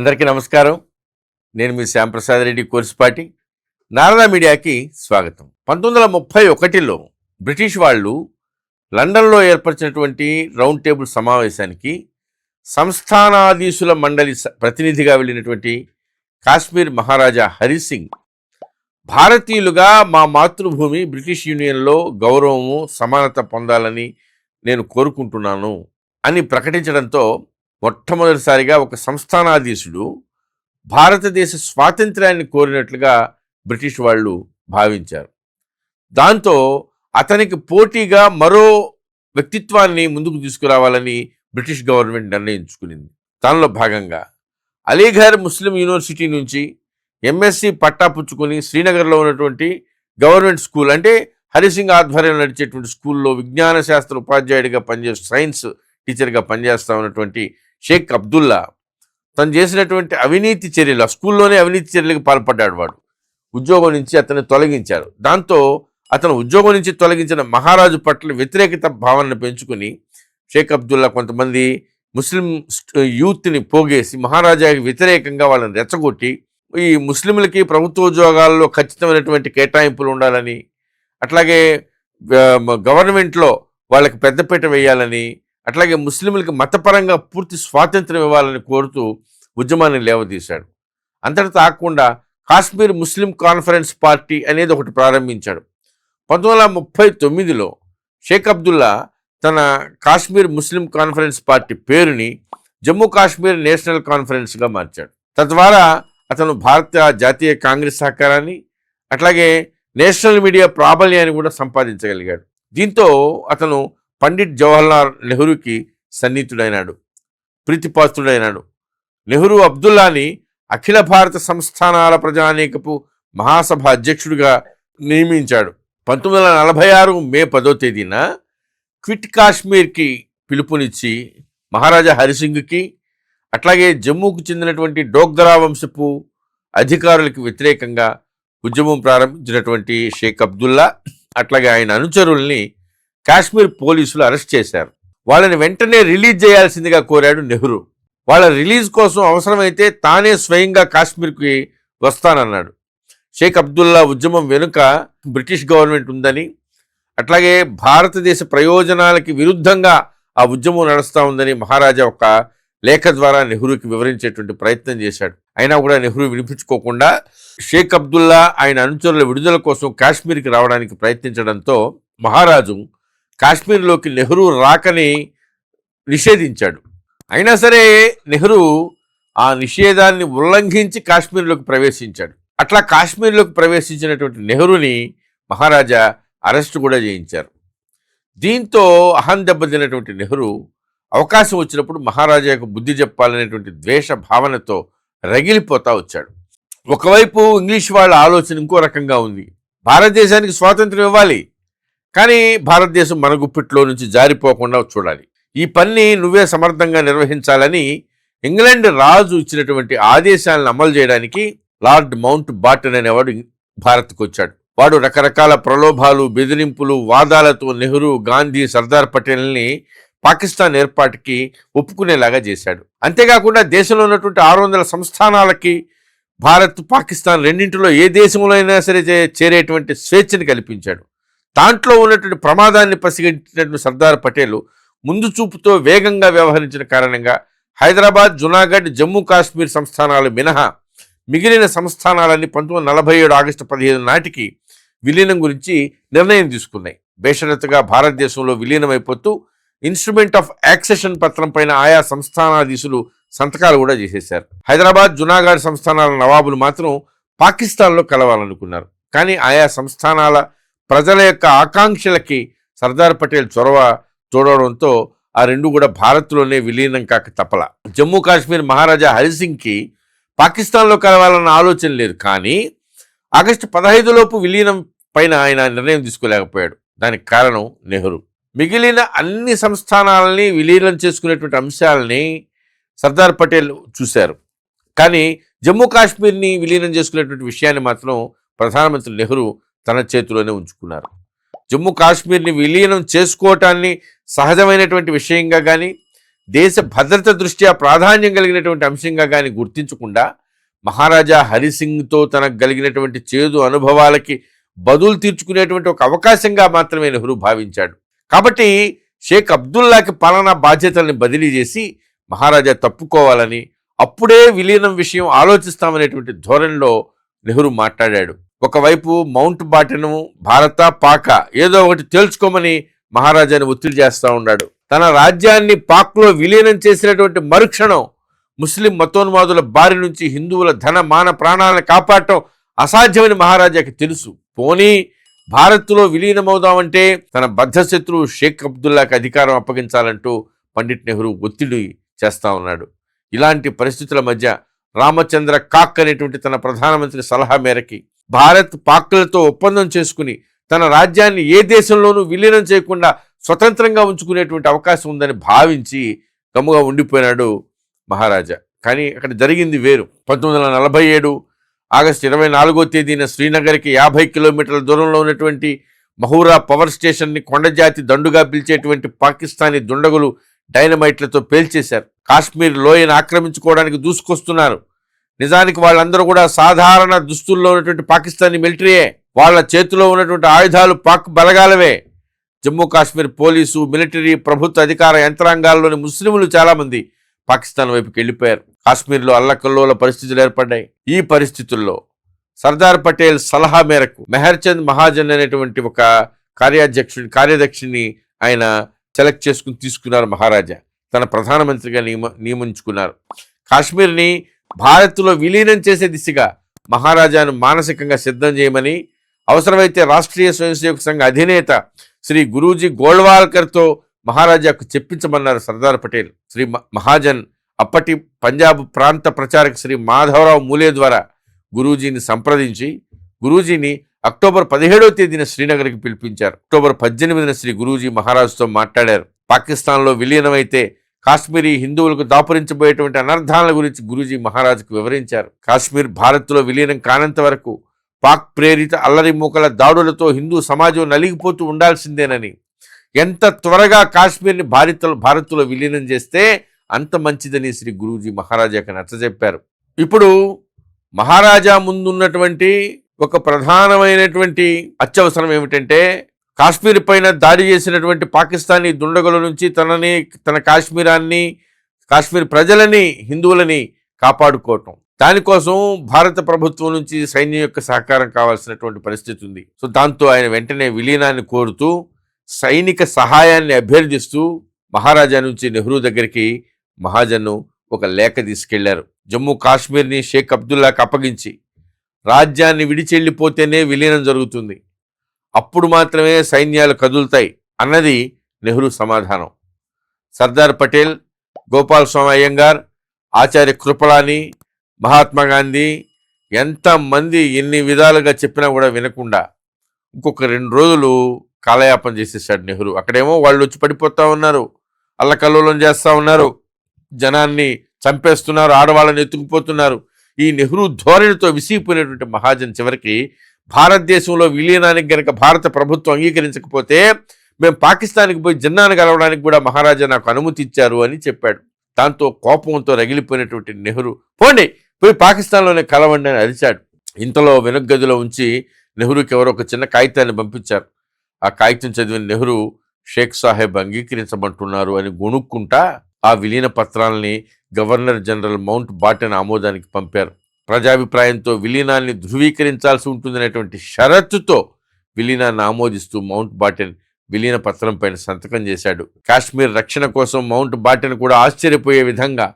అందరికీ నమస్కారం. నేను మీ శ్యాంప్రసాద్ రెడ్డి కోర్సుపాటి. నారదా మీడియాకి స్వాగతం. పంతొమ్మిది వందల ముప్పై ఒకటిలో బ్రిటిష్ వాళ్ళు లండన్లో ఏర్పరిచినటువంటి రౌండ్ టేబుల్ సమావేశానికి సంస్థానాధీశుల మండలి స- ప్రతినిధిగా వెళ్ళినటువంటి కాశ్మీర్ మహారాజా హరి సింగ్ భారతీయులుగా మా మాతృభూమి బ్రిటిష్ యూనియన్లో గౌరవము సమానత పొందాలని నేను కోరుకుంటున్నాను అని ప్రకటించడంతో మొట్టమొదటిసారిగా ఒక సంస్థానాధీశుడు భారతదేశ స్వాతంత్ర్యాన్ని కోరినట్లుగా బ్రిటిష్ వాళ్ళు భావించారు. దాంతో అతనికి పోటీగా మరో వ్యక్తిత్వాన్ని ముందుకు తీసుకురావాలని బ్రిటిష్ గవర్నమెంట్ నిర్ణయించుకునింది. దానిలో భాగంగా అలీఘర్ ముస్లిం యూనివర్సిటీ నుంచి ఎంఎస్సి పట్టా పుచ్చుకొని శ్రీనగర్లో ఉన్నటువంటి గవర్నమెంట్ స్కూల్ అంటే హరిసింగ్ ఆధ్వర్యంలో నడిచేటువంటి స్కూల్లో విజ్ఞాన శాస్త్ర ఉపాధ్యాయుడిగా పనిచేస్తూ సైన్స్ టీచర్గా పనిచేస్తా ఉన్నటువంటి షేక్ అబ్దుల్లా తను చేసినటువంటి అవినీతి చర్యలు ఆ స్కూల్లోనే అవినీతి చర్యలకు పాల్పడ్డాడు వాడు. ఉద్యోగం నుంచి అతన్ని తొలగించారు. దాంతో అతను ఉద్యోగం నుంచి తొలగించిన మహారాజు పట్ల వ్యతిరేకత భావనను పెంచుకుని షేక్ అబ్దుల్లా కొంతమంది ముస్లిం యూత్ని పోగేసి మహారాజాకి వ్యతిరేకంగా వాళ్ళని రెచ్చగొట్టి ఈ ముస్లింలకి ప్రభుత్వ ఉద్యోగాల్లో ఖచ్చితమైనటువంటి కేటాయింపులు ఉండాలని అట్లాగే గవర్నమెంట్లో వాళ్ళకి పెద్దపీట వేయాలని అట్లాగే ముస్లింలకు మతపరంగా పూర్తి స్వాతంత్రం ఇవ్వాలని కోరుతూ ఉద్యమాన్ని లేవదీశాడు. అంతటితో తాకుండా కాశ్మీర్ ముస్లిం కాన్ఫరెన్స్ పార్టీ అనేది ఒకటి ప్రారంభించాడు. పంతొమ్మిది వందల ముప్పై తొమ్మిదిలో షేక్ అబ్దుల్లా తన కాశ్మీర్ ముస్లిం కాన్ఫరెన్స్ పార్టీ పేరుని జమ్మూ కాశ్మీర్ నేషనల్ కాన్ఫరెన్స్గా మార్చాడు. తద్వారా అతను భారత జాతీయ కాంగ్రెస్ సహకారాన్ని అట్లాగే నేషనల్ మీడియా ప్రాబల్యాన్ని కూడా సంపాదించగలిగాడు. దీంతో అతను పండిట్ జవహర్లాల్ నెహ్రూకి సన్నిహితుడైనాడు ప్రీతిపాత్రుడైనాడు. నెహ్రూ అబ్దుల్లాని అఖిల భారత సంస్థానాల ప్రజానీకపు మహాసభ అధ్యక్షుడిగా నియమించాడు. పంతొమ్మిది వందల నలభై ఆరు మే పదో తేదీన క్విట్ కాశ్మీర్కి పిలుపునిచ్చి మహారాజా హరిసింగ్కి అట్లాగే జమ్మూకు చెందినటువంటి డోగ్రా వంశపు అధికారులకు వ్యతిరేకంగా ఉద్యమం ప్రారంభించినటువంటి షేక్ అబ్దుల్లా అట్లాగే ఆయన అనుచరుల్ని కాశ్మీర్ పోలీసులు అరెస్ట్ చేశారు. వాళ్ళని వెంటనే రిలీజ్ చేయాల్సిందిగా కోరాడు నెహ్రూ. వాళ్ళ రిలీజ్ కోసం అవసరమైతే తానే స్వయంగా కాశ్మీర్కి వస్తానన్నాడు. షేక్ అబ్దుల్లా ఉద్యమం వెనుక బ్రిటిష్ గవర్నమెంట్ ఉందని అట్లాగే భారతదేశ ప్రయోజనాలకి విరుద్ధంగా ఆ ఉద్యమం నడుస్తూ ఉందని మహారాజా ఒక లేఖ ద్వారా నెహ్రూకి వివరించేటువంటి ప్రయత్నం చేశాడు. అయినా కూడా నెహ్రూ వినిపించుకోకుండా షేక్ అబ్దుల్లా ఆయన అనుచరుల విడుదల కోసం కాశ్మీర్కి రావడానికి ప్రయత్నించడంతో మహారాజు కాశ్మీర్లోకి నెహ్రూ రాకని నిషేధించాడు. అయినా సరే నెహ్రూ ఆ నిషేధాన్ని ఉల్లంఘించి కాశ్మీర్లోకి ప్రవేశించాడు. అట్లా కాశ్మీర్లోకి ప్రవేశించినటువంటి నెహ్రూని మహారాజా అరెస్ట్ కూడా చేయించారు. దీంతో అహం దెబ్బతిన్నటువంటి నెహ్రూ అవకాశం వచ్చినప్పుడు మహారాజాకు బుద్ధి చెప్పాలనేటువంటి ద్వేష భావనతో రగిలిపోతా వచ్చాడు. ఒకవైపు ఇంగ్లీష్ వాళ్ళ ఆలోచన ఇంకో రకంగా ఉంది. భారతదేశానికి స్వాతంత్రం ఇవ్వాలి. కానీ భారతదేశం మన గుప్పిట్లో నుంచి జారిపోకుండా చూడాలి. ఈ పని నువ్వే సమర్థంగా నిర్వహించాలని ఇంగ్లాండ్ రాజు ఇచ్చినటువంటి ఆదేశాలను అమలు చేయడానికి లార్డ్ మౌంట్ బాటన్ అనేవాడు భారత్కు వచ్చాడు. వాడు రకరకాల ప్రలోభాలు బెదిరింపులు వాదాలతో నెహ్రూ గాంధీ సర్దార్ పటేల్ని పాకిస్తాన్ ఏర్పాటుకి ఒప్పుకునేలాగా చేశాడు. అంతేకాకుండా దేశంలో ఉన్నటువంటి ఆరు వందల సంస్థానాలకి భారత్ పాకిస్తాన్ రెండింటిలో ఏ దేశంలో అయినా సరే చేరేటువంటి స్వేచ్ఛని కల్పించాడు. దాంట్లో ఉన్నటువంటి ప్రమాదాన్ని పసిగట్టినటువంటి సర్దార్ పటేల్ ముందు చూపుతో వేగంగా వ్యవహరించిన కారణంగా హైదరాబాద్ జునాగఢ్ జమ్మూ కాశ్మీర్ సంస్థానాలు మినహా మిగిలిన సంస్థానాలన్నీ పంతొమ్మిది నలభై ఏడు ఆగస్టు పదిహేను నాటికి విలీనం గురించి నిర్ణయం తీసుకున్నాయి. బేషరతుగా భారతదేశంలో విలీనమైపోతూ ఇన్స్ట్రుమెంట్ ఆఫ్ యాక్సెషన్ పత్రం పైన ఆయా సంస్థానాధీశులు సంతకాలు కూడా చేసేశారు. హైదరాబాద్ జునాగఢ్ సంస్థానాల నవాబులు మాత్రం పాకిస్తాన్లో కలవాలనుకున్నారు. కానీ ఆయా సంస్థానాల ప్రజల యొక్క ఆకాంక్షలకి సర్దార్ పటేల్ చొరవ చూడడంతో ఆ రెండు కూడా భారత్లోనే విలీనం కాక తప్పల. జమ్మూ కాశ్మీర్ మహారాజా హరిసింగ్కి పాకిస్తాన్లో కలవాలన్న ఆలోచన లేదు కానీ ఆగస్టు పదహైదులోపు విలీనం పైన ఆయన నిర్ణయం తీసుకోలేకపోయాడు. దానికి కారణం నెహ్రూ. మిగిలిన అన్ని సంస్థానాలని విలీనం చేసుకునేటువంటి అంశాలని సర్దార్ పటేల్ చూశారు. కానీ జమ్మూ కాశ్మీర్ని విలీనం చేసుకునేటువంటి విషయాన్ని మాత్రం ప్రధానమంత్రి నెహ్రూ తన చేతిలోనే ఉంచుకున్నారు. జమ్మూ కాశ్మీర్ని విలీనం చేసుకోవటాన్ని సహజమైనటువంటి విషయంగా కానీ దేశ భద్రత దృష్ట్యా ప్రాధాన్యం కలిగినటువంటి అంశంగా కానీ గుర్తించకుండా మహారాజా హరిసింగ్తో తనకు కలిగినటువంటి చేదు అనుభవాలకి బదులు తీర్చుకునేటువంటి ఒక అవకాశంగా మాత్రమే నెహ్రూ భావించాడు. కాబట్టి షేక్ అబ్దుల్లాకి పాలనా బాధ్యతల్ని బదిలీ చేసి మహారాజా తప్పుకోవాలని అప్పుడే విలీనం విషయం ఆలోచిస్తామనేటువంటి ధోరణిలో నెహ్రూ మాట్లాడాడు. ఒకవైపు మౌంట్ బాటను భారత పాక ఏదో ఒకటి తేల్చుకోమని మహారాజాని ఒత్తిడి చేస్తూ ఉన్నాడు. తన రాజ్యాన్ని పాక్లో విలీనం చేసినటువంటి మరుక్షణం ముస్లిం మతోన్మాదుల బారి నుంచి హిందువుల ధన మాన ప్రాణాలను కాపాడటం అసాధ్యమని మహారాజాకి తెలుసు. పోనీ భారత్లో విలీనమవుదామంటే తన బద్ధశత్రువు షేక్ అబ్దుల్లాకి అధికారం అప్పగించాలంటూ పండిట్ నెహ్రూ ఒత్తిడి చేస్తూ ఉన్నాడు. ఇలాంటి పరిస్థితుల మధ్య రామచంద్ర కాక్ అనేటువంటి తన ప్రధానమంత్రి సలహా మేరకి భారత్ పాక్లతో ఒప్పందం చేసుకుని తన రాజ్యాన్ని ఏ దేశంలోనూ విలీనం చేయకుండా స్వతంత్రంగా ఉంచుకునేటువంటి అవకాశం ఉందని భావించి గమ్ముగా ఉండిపోయినాడు మహారాజా. కానీ అక్కడ జరిగింది వేరు. పంతొమ్మిది వందల నలభై ఏడు ఆగస్టు ఇరవై నాలుగో తేదీన శ్రీనగర్కి యాభై కిలోమీటర్ల దూరంలో ఉన్నటువంటి మహూరా పవర్ స్టేషన్ని కొండజాతి దండుగా పిలిచేటువంటి పాకిస్తానీ దుండగులు డైనమైట్లతో పేల్చేశారు. కాశ్మీర్ లోయను ఆక్రమించుకోవడానికి దూసుకొస్తున్నారు. నిజానికి వాళ్ళందరూ కూడా సాధారణ దుస్తుల్లో ఉన్నటువంటి పాకిస్తానీ మిలిటరీయే. వాళ్ళ చేతిలో ఉన్నటువంటి ఆయుధాలు పాక్ బలగాలవే. జమ్మూ కాశ్మీర్ పోలీసు మిలిటరీ ప్రభుత్వ అధికార యంత్రాంగాల్లోని ముస్లింలు చాలామంది పాకిస్తాన్ వైపుకి వెళ్ళిపోయారు. కాశ్మీర్లో అల్లకల్లోల పరిస్థితులు ఏర్పడ్డాయి. ఈ పరిస్థితుల్లో సర్దార్ పటేల్ సలహా మేరకు మెహర్చంద్ మహాజన్ అనేటువంటి ఒక కార్యాధ్యక్షుడి కార్యదర్శిని ఆయన సెలెక్ట్ చేసుకుని తీసుకున్నారు మహారాజా. తన ప్రధానమంత్రిగా నియమ నియమించుకున్నారు. కాశ్మీర్ని భారత్లో విలీనం చేసే దిశగా మహారాజాను మానసికంగా సిద్ధం చేయమని అవసరమైతే రాష్ట్రీయ స్వయంసేవక సంఘ అధినేత శ్రీ గురూజీ గోల్వాల్కర్తో మహారాజాకు చెప్పించమన్నారు సర్దార్ పటేల్. శ్రీ మ- మహాజన్ అప్పటి పంజాబ్ ప్రాంత ప్రచారక శ్రీ మాధవరావు మూలే ద్వారా గురూజీని సంప్రదించి గురూజీని అక్టోబర్ పదిహేడవ తేదీన శ్రీనగర్కి పిలిపించారు. అక్టోబర్ పద్దెనిమిదిన శ్రీ గురూజీ మహారాజుతో మాట్లాడారు. పాకిస్తాన్లో విలీనమైతే కాశ్మీరీ హిందువులకు దాపురించబోయేటువంటి అనర్థాల గురించి గురూజీ మహారాజుకు వివరించారు. కాశ్మీర్ భారత్లో విలీనం కానంత వరకు పాక్ ప్రేరిత అల్లరి మూకల దాడులతో హిందూ సమాజం నలిగిపోతూ ఉండాల్సిందేనని. ఎంత త్వరగా కాశ్మీర్ని భారత్ భారత్లో విలీనం చేస్తే అంత మంచిదని శ్రీ గురూజీ మహారాజాకి నచ్చజెప్పారు ఇప్పుడు మహారాజా ముందున్నటువంటి ఒక ప్రధానమైనటువంటి అత్యవసరం ఏమిటంటే కాశ్మీర్ పైన దాడి చేసినటువంటి పాకిస్తానీ దుండగుల నుంచి తనని తన కాశ్మీరాన్ని కాశ్మీర్ ప్రజలని హిందువులని కాపాడుకోవటం. దానికోసం భారత ప్రభుత్వం నుంచి సైన్యం యొక్క సహకారం కావాల్సినటువంటి పరిస్థితి ఉంది. సో దాంతో ఆయన వెంటనే విలీనాన్ని కోరుతూ సైనిక సహాయాన్ని అభ్యర్థిస్తూ మహారాజా నుంచి నెహ్రూ దగ్గరికి మహాజన్ను ఒక లేఖ తీసుకెళ్ళారు. జమ్మూ కాశ్మీర్ని షేక్ అబ్దుల్లాకి అప్పగించి రాజ్యాన్ని విడిచెళ్ళిపోతేనే విలీనం జరుగుతుంది. అప్పుడు మాత్రమే సైన్యాలు కదులుతాయి అన్నది నెహ్రూ సమాధానం. సర్దార్ పటేల్ గోపాల్ స్వామి అయ్యంగార్ ఆచార్య కృపలాని మహాత్మా గాంధీ ఎంతమంది ఎన్ని విధాలుగా చెప్పినా కూడా వినకుండా ఇంకొక రెండు రోజులు కాలయాపన చేసేసాడు నెహ్రూ. అక్కడేమో వాళ్ళు వచ్చి పడిపోతా ఉన్నారు అల్లకల్లోలం చేస్తూ ఉన్నారు జనాన్ని చంపేస్తున్నారు ఆడవాళ్ళని ఎత్తుకుపోతున్నారు. ఈ నెహ్రూ ధోరణితో విసిగిపోయినటువంటి మహాజన్ చివరికి భారతదేశంలో విలీనానికి గనక భారత ప్రభుత్వం అంగీకరించకపోతే మేము పాకిస్తాన్కి పోయి జిన్నాను కలవడానికి కూడా మహారాజా నాకు అనుమతి ఇచ్చారు అని చెప్పాడు. దాంతో కోపంతో రగిలిపోయినటువంటి నెహ్రూ పోండి పోయి పాకిస్తాన్లోనే కలవండి అని అరిచాడు. ఇంతలో వెనుగదిలో ఉంచి నెహ్రూకి ఎవరో ఒక చిన్న కాగితాన్ని పంపించారు. ఆ కాగితం చదివిన నెహ్రూ షేక్ సాహెబ్ అంగీకరించమంటున్నారు అని గొణుక్కుంటా ఆ విలీన పత్రాలని గవర్నర్ జనరల్ మౌంట్ బాటన్ ఆమోదానికి పంపారు. ప్రజాభిప్రాయంతో విలీనాన్ని ధృవీకరించాల్సి ఉంటుందనేటువంటి షరతుతో విలీనాన్ని ఆమోదిస్తూ మౌంట్ బాటెన్ విలీన పత్రం పైన సంతకం చేశాడు. కాశ్మీర్ రక్షణ కోసం మౌంట్ బాటెన్ కూడా ఆశ్చర్యపోయే విధంగా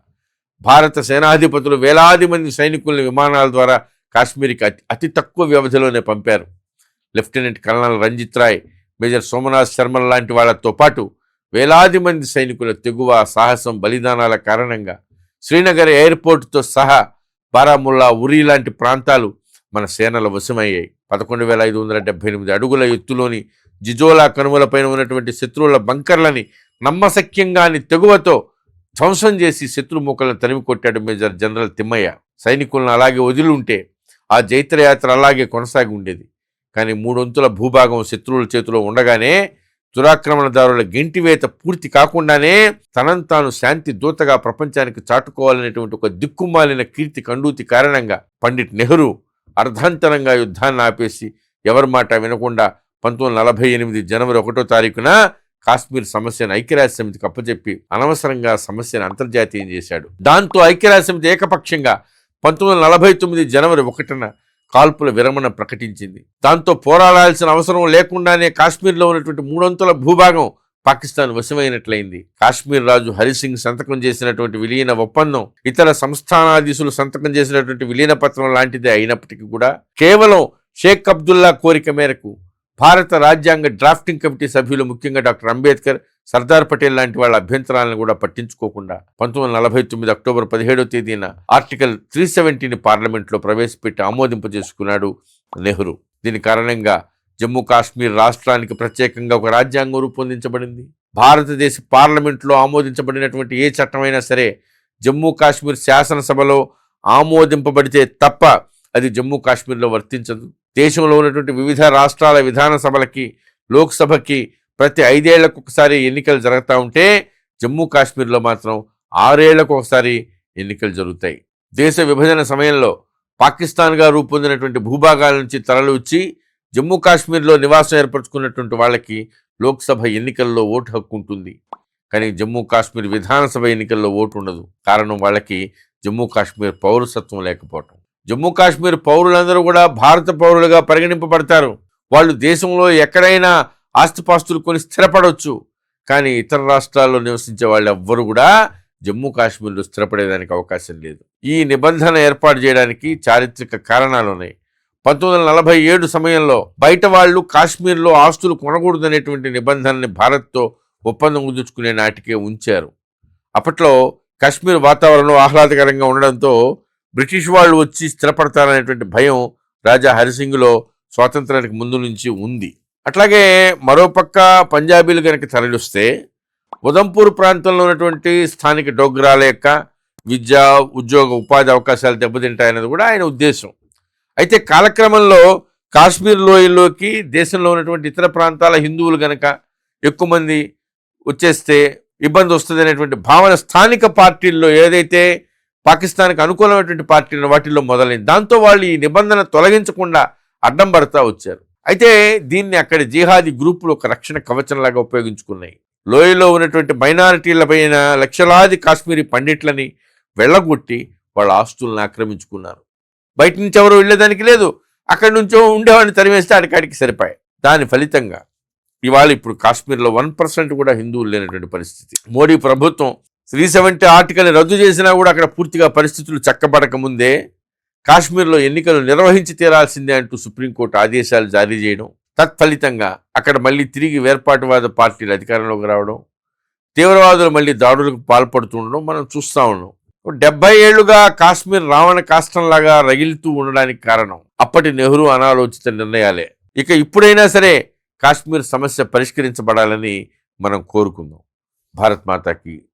భారత సేనాధిపతులు వేలాది మంది సైనికుల్ని విమానాల ద్వారా కాశ్మీర్కి అతి అతి తక్కువ వ్యవధిలోనే పంపారు. Lieutenant colonel Ranjit Rai major Somnath Sharma లాంటి వాళ్ళతో పాటు వేలాది మంది సైనికుల తెగువ సాహసం బలిదానాల కారణంగా శ్రీనగర్ ఎయిర్పోర్టుతో సహా బారాముల్లా ఉరి లాంటి ప్రాంతాలు మన సేనల వశమయ్యాయి. పదకొండు వేల ఐదు వందల డెబ్బై ఎనిమిది అడుగుల ఎత్తులోని జిజోలా కనుమలపైన ఉన్నటువంటి శత్రువుల బంకర్లని నమ్మశక్యంగాని తెగువతో ధ్వంసం చేసి శత్రు మూకలను తరిమి కొట్టాడు మేజర్ జనరల్ తిమ్మయ్య. సైనికులను అలాగే వదిలి ఉంటే ఆ జైత్రయాత్ర అలాగే కొనసాగి ఉండేది. కానీ మూడొంతుల భూభాగం శత్రువుల చేతిలో ఉండగానే దురాక్రమణదారుల గెంటివేత పూర్తి కాకుండానే తనంతాను తాను శాంతి దూతగా ప్రపంచానికి చాటుకోవాలనేటువంటి ఒక దిక్కుమాలిన కీర్తి కండూతి కారణంగా పండిట్ నెహ్రూ అర్ధాంతరంగా యుద్ధాన్ని ఆపేసి ఎవరి మాట వినకుండా పంతొమ్మిది నలభై ఎనిమిది జనవరి ఒకటో తారీఖున కాశ్మీర్ సమస్యను ఐక్యరాజ్య సమితికి అప్పచెప్పి అనవసరంగా సమస్యను అంతర్జాతీయం చేశాడు. దాంతో ఐక్యరాజ్య సమితి ఏకపక్షంగా పంతొమ్మిది వందల నలభై తొమ్మిది జనవరి ఒకటిన కాల్పుల విరమణ ప్రకటించింది. దాంతో పోరాడాల్సిన అవసరం లేకుండానే కాశ్మీర్లో ఉన్నటువంటి మూడొంతుల భూభాగం పాకిస్తాన్ వశమైనట్లయింది. కాశ్మీర్ రాజు హరిసింగ్ సంతకం చేసినటువంటి విలీన ఒప్పందం ఇతర సంస్థానాధీశులు సంతకం చేసినటువంటి విలీన పత్రం లాంటిదే అయినప్పటికీ కూడా కేవలం షేక్ అబ్దుల్లా కోరిక మేరకు భారత రాజ్యాంగ డ్రాఫ్టింగ్ కమిటీ సభ్యులు ముఖ్యంగా డాక్టర్ అంబేద్కర్ సర్దార్ పటేల్ లాంటి వాళ్ళ అభ్యంతరాలను కూడా పట్టించుకోకుండా పంతొమ్మిది వందల నలభై తొమ్మిది అక్టోబర్ పదిహేడో తేదీన ఆర్టికల్ త్రీ సెవెంటీని పార్లమెంట్లో ప్రవేశపెట్టి ఆమోదింపజేసుకున్నాడు నెహ్రూ. దీని కారణంగా జమ్మూ కాశ్మీర్ రాష్ట్రానికి ప్రత్యేకంగా ఒక రాజ్యాంగం రూపొందించబడింది. భారతదేశ పార్లమెంట్లో ఆమోదించబడినటువంటి ఏ చట్టమైనా సరే జమ్మూ కాశ్మీర్ శాసనసభలో ఆమోదింపబడితే తప్ప అది జమ్మూ కాశ్మీర్లో వర్తించదు. దేశంలో ఉన్నటువంటి వివిధ రాష్ట్రాల విధాన సభలకి లోక్సభకి ప్రతి ఐదేళ్ళకు ఒకసారి ఎన్నికలు జరుగుతూ ఉంటే జమ్మూ కాశ్మీర్లో మాత్రం ఆరేళ్ళకు ఒకసారి ఎన్నికలు జరుగుతాయి. దేశ విభజన సమయంలో పాకిస్తాన్గా రూపొందినటువంటి భూభాగాల నుంచి తరలివచ్చి జమ్మూ కాశ్మీర్లో నివాసం ఏర్పరచుకున్నటువంటి వాళ్ళకి లోక్సభ ఎన్నికల్లో ఓటు హక్కు ఉంటుంది. కానీ జమ్మూ కాశ్మీర్ విధానసభ ఎన్నికల్లో ఓటు ఉండదు. కారణం వాళ్ళకి జమ్మూ కాశ్మీర్ పౌరసత్వం లేకపోవటం. జమ్మూ కాశ్మీర్ పౌరులందరూ కూడా భారత పౌరులుగా పరిగణింపబడతారు. వాళ్ళు దేశంలో ఎక్కడైనా ఆస్తిపాస్తులు కొని స్థిరపడవచ్చు కానీ ఇతర రాష్ట్రాల్లో నివసించే వాళ్ళు ఎవ్వరు కూడా జమ్మూ కాశ్మీర్లో స్థిరపడేదానికి అవకాశం లేదు. ఈ నిబంధన ఏర్పాటు చేయడానికి చారిత్రక కారణాలు ఉన్నాయి. పంతొమ్మిది వందల నలభై ఏడు సమయంలో బయట వాళ్ళు కాశ్మీర్లో ఆస్తులు కొనకూడదనేటువంటి నిబంధనని భారత్తో ఒప్పందం కుదుర్చుకునే నాటికే ఉంచారు. అప్పట్లో కాశ్మీర్ వాతావరణం ఆహ్లాదకరంగా ఉండడంతో బ్రిటిష్ వాళ్ళు వచ్చి స్థిరపడతారనేటువంటి భయం రాజా హరిసింగ్లో స్వాతంత్రానికి ముందు నుంచి ఉంది. అట్లాగే మరోపక్క పంజాబీలు కనుక తరలిస్తే ఉదంపూర్ ప్రాంతంలో ఉన్నటువంటి స్థానిక డోగ్రాల యొక్క విద్య ఉద్యోగ ఉపాధి అవకాశాలు దెబ్బతింటాయన్నది కూడా ఆయన ఉద్దేశం. అయితే కాలక్రమంలో కాశ్మీర్ లోయల్లోకి దేశంలో ఉన్నటువంటి ఇతర ప్రాంతాల హిందువులు కనుక ఎక్కువ మంది వచ్చేస్తే ఇబ్బంది వస్తుంది అనేటువంటి భావన స్థానిక పార్టీల్లో ఏదైతే పాకిస్తాన్కి అనుకూలమైనటువంటి పార్టీలు వాటిల్లో మొదలైంది. దాంతో వాళ్ళు ఈ నిబంధన తొలగించకుండా అడ్డం పడతా వచ్చారు. అయితే దీన్ని అక్కడ జిహాదీ గ్రూపులు ఒక రక్షణ కవచంలాగా ఉపయోగించుకున్నాయి. లోయలో ఉన్నటువంటి మైనారిటీలపైన లక్షలాది కాశ్మీరీ పండిట్లని వెళ్ళగొట్టి వాళ్ళ ఆస్తులను ఆక్రమించుకున్నారు. బయట నుంచి ఎవరు వెళ్ళేదానికి లేదు. అక్కడి నుంచో ఉండేవాడిని తరిమేస్తే అడికాడికి సరిపాయి దాని ఫలితంగా ఇవాళ ఇప్పుడు కాశ్మీర్లో వన్ పర్సెంట్ కూడా హిందువులు లేనటువంటి పరిస్థితి. మోడీ ప్రభుత్వం త్రీ సెవెంటీ ఆర్టికల్ని రద్దు చేసినా కూడా అక్కడ పూర్తిగా పరిస్థితులు చక్కబడక ముందే కాశ్మీర్లో ఎన్నికలు నిర్వహించి తీరాల్సిందే అంటూ సుప్రీంకోర్టు ఆదేశాలు జారీ చేయడం తత్ఫలితంగా అక్కడ మళ్ళీ తిరిగి వేర్పాటువాద పార్టీలు అధికారంలోకి రావడం తీవ్రవాదులు మళ్ళీ దాడులకు పాల్పడుతుండడం మనం చూస్తూ ఉన్నాం. డెబ్బై ఏళ్ళుగా కాశ్మీర్ రావణ కాష్టంలాగా రగిలుతూ ఉండడానికి కారణం అప్పటి నెహ్రూ అనాలోచిత నిర్ణయాలే. ఇక ఇప్పుడైనా సరే కాశ్మీర్ సమస్య పరిష్కరించబడాలని మనం కోరుకుందాం. భారత్ మాతాకి